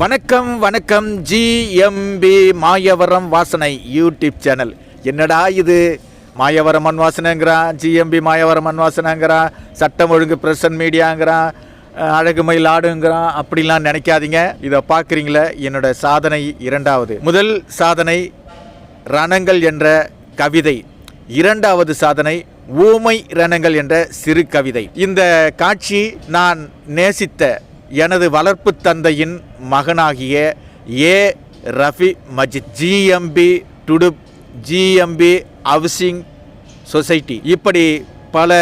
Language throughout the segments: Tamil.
வணக்கம் வணக்கம் ஜிஎம்பி மாயவரம் வாசனை யூடியூப் சேனல். என்னடா இது? மாயவரம் மண் வாசனைங்கிறான் ஜிஎம்பி மாயவரம் மண் வாசனைங்கிறான் சட்டம் ஒழுங்கு பிரசன் மீடியாங்கிறான் அழகு மயில் ஆடுங்கிறான் அப்படிலாம் நினைக்காதீங்க. இதை பார்க்குறீங்களே என்னோட சாதனை இரண்டாவது. முதல் சாதனை ரணங்கள் என்ற கவிதை. இரண்டாவது சாதனை ஊமை ரணங்கள் என்ற சிறு கவிதை. இந்த காட்சி நான் நேசித்த எனது வளர்ப்பு தந்தையின் மகனாகிய ஏ. ரஃபி மஜித் ஜிஎம்பி டுடுப் ஜிஎம்பி ஹவுசிங் சொசைட்டி இப்படி பல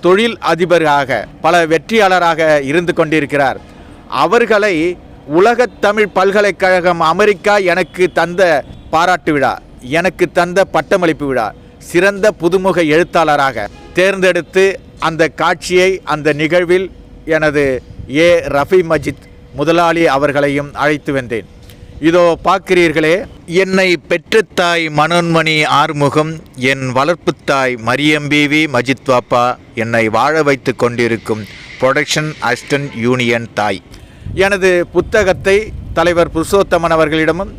தொழில் அதிபராக பல வெற்றியாளராக இருந்து கொண்டிருக்கிறார். அவர்களை உலகத் தமிழ் பல்கலைக்கழகம் அமெரிக்கா எனக்கு தந்த பாராட்டு விழா எனக்கு தந்த பட்டமளிப்பு விழா சிறந்த புதுமுக எழுத்தாளராக தேர்ந்தெடுத்து அந்த காட்சியை அந்த நிகழ்வில் எனது ஏ ரஃபி மஜித் முதலாளி அவர்களையும் அழைத்து வந்தேன். இதோ பார்க்கிறீர்களே என்னை பெற்றத்தாய் மனோன்மணி ஆறுமுகம் என் வளர்ப்புத்தாய் மரியம் பிவி மஜித் வாப்பா என்னை வாழ வைத்து கொண்டிருக்கும் புரொடக்ஷன் அசிஸ்டன்ட் யூனியன் தாய். எனது புத்தகத்தை தலைவர் புருஷோத்தமன் அவர்களிடமும்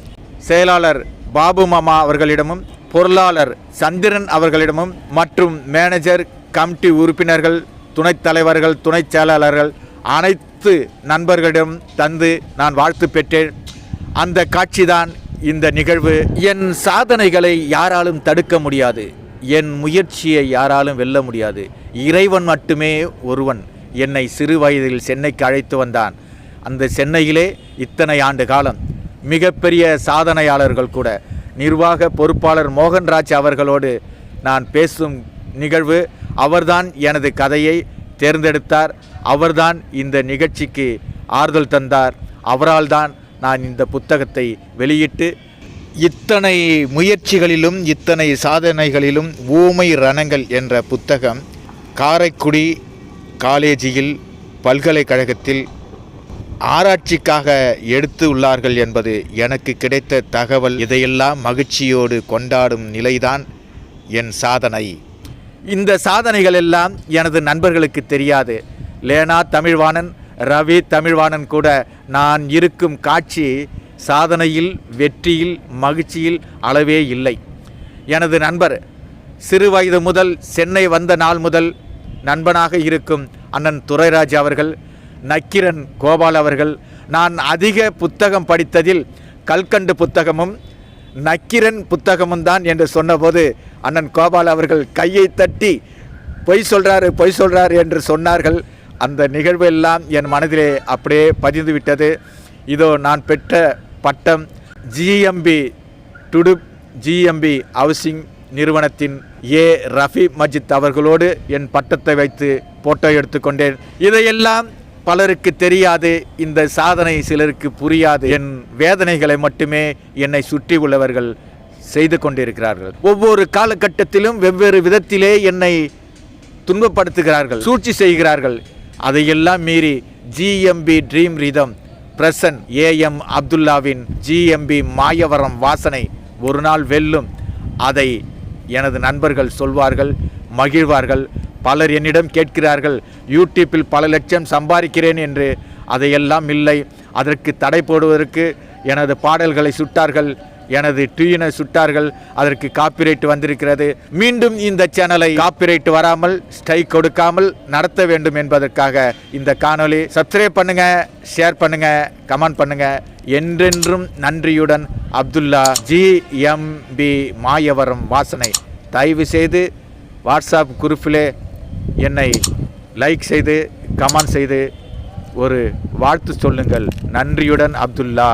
செயலாளர் பாபு மாமா அவர்களிடமும் பொருளாளர் சந்திரன் அவர்களிடமும் மற்றும் மேனேஜர் கமிட்டி உறுப்பினர்கள் துணைத் தலைவர்கள் துணைச் செயலாளர்கள் அனைத்து நண்பர்களிடம் தந்து நான் வாழ்த்து பெற்றேன். அந்த காட்சிதான் இந்த நிகழ்வு. என் சாதனைகளை யாராலும் தடுக்க முடியாது. என் முயற்சியை யாராலும் வெல்ல முடியாது. இறைவன் மட்டுமே ஒருவன். என்னை சிறு வயதில் சென்னைக்கு அழைத்து வந்தான். அந்த சென்னையிலே இத்தனை ஆண்டு காலம். மிகப்பெரிய சாதனையாளர்கள் கூட. நிர்வாக பொறுப்பாளர் மோகன்ராஜ் அவர்களோடு நான் பேசும் நிகழ்வு. அவர்தான் எனது கதையை தேர்ந்தெடுத்தார். அவர்தான் இந்த நிகழ்ச்சிக்கு ஆறுதல் தந்தார். அவரால் தான் நான் இந்த புத்தகத்தை வெளியிட்டு இத்தனை முயற்சிகளிலும் இத்தனை சாதனைகளிலும் ஊமை ரணங்கள் என்ற புத்தகம் காரைக்குடி காலேஜில் பல்கலைக்கழகத்தில் ஆராய்ச்சிக்காக எடுத்து உள்ளார்கள் என்பது எனக்கு கிடைத்த தகவல். இதையெல்லாம் மகிழ்ச்சியோடு கொண்டாடும் நிலைதான் என் சாதனை. இந்த சாதனைகள் எல்லாம் எனது நண்பர்களுக்கு தெரியாது. லேனா தமிழ்வாணன் ரவி தமிழ்வாணன் கூட நான் இருக்கும் காட்சி சாதனையில் வெற்றியில் மகிழ்ச்சியில் அளவே இல்லை. எனது நண்பர் சிறு வயது முதல் சென்னை வந்த நாள் முதல் நண்பனாக இருக்கும் அண்ணன் துரைராஜ் அவர்கள் நக்கிரன் கோபால் அவர்கள் நான் அதிக புத்தகம் படித்ததில் கல்கண்டு புத்தகமும் நக்கிரன் புத்தகமும் தான் என்று சொன்னபோது அண்ணன் கோபால் அவர்கள் கையை தட்டி பொய் சொல்கிறாரு பொய் சொல்கிறாரு என்று சொன்னார்கள். அந்த நிகழ்வு எல்லாம் என் மனதிலே அப்படியே பதிந்து விட்டது இதோ நான் பெற்ற பட்டம் ஜிஎம்பி டுடுப் ஜிஎம்பி ஹவுசிங் நிறுவனத்தின் ஏ. ரஃபி மஜித் அவர்களோடு என் பட்டத்தை வைத்து போட்டோ எடுத்துக்கொண்டேன் இதையெல்லாம் பலருக்கு தெரியாது இந்த சாதனை சிலருக்கு புரியாது. என் வேதனைகளை மட்டுமே என்னை சுற்றி உள்ளவர்கள் செய்து கொண்டிருக்கிறார்கள். ஒவ்வொரு காலகட்டத்திலும் வெவ்வேறு விதத்திலே என்னை துன்பப்படுத்துகிறார்கள் சூழ்ச்சி செய்கிறார்கள். அதையெல்லாம் மீறி ஜிஎம்பி ட்ரீம் ரிதம் பிரசன் ஏஎம் அப்துல்லாவின் ஜிஎம்பி மாயவரம் வாசனை ஒரு நாள் வெல்லும். அதை எனது நண்பர்கள் சொல்வார்கள் மகிழ்வார்கள். பலர் என்னிடம் கேட்கிறார்கள் யூடியூப்பில் பல லட்சம் சம்பாதிக்கிறேன் என்று. அதையெல்லாம் இல்லை. அதற்கு தடை போடுவதற்கு எனது பாடல்களை சுட்டார்கள். எனது டியூனை சுட்டார்கள் அதற்கு காப்பிரைட் வந்திருக்கிறது. மீண்டும் இந்த சேனலை காப்பிரைட் வராமல் ஸ்ட்ரைக் கொடுக்காமல் நடத்த வேண்டும் என்பதற்காக இந்த காணொளி. சப்ஸ்கிரைப் பண்ணுங்க ஷேர் பண்ணுங்க கமெண்ட் பண்ணுங்க. என்றென்றும் நன்றியுடன் Abdulla G M P Mayavaram வாசனை. தயவு செய்து வாட்ஸ்அப் குரூப்பிலே என்னை லைக் செய்து கமெண்ட் செய்து ஒரு வாழ்த்து சொல்லுங்கள். நன்றியுடன் அப்துல்லா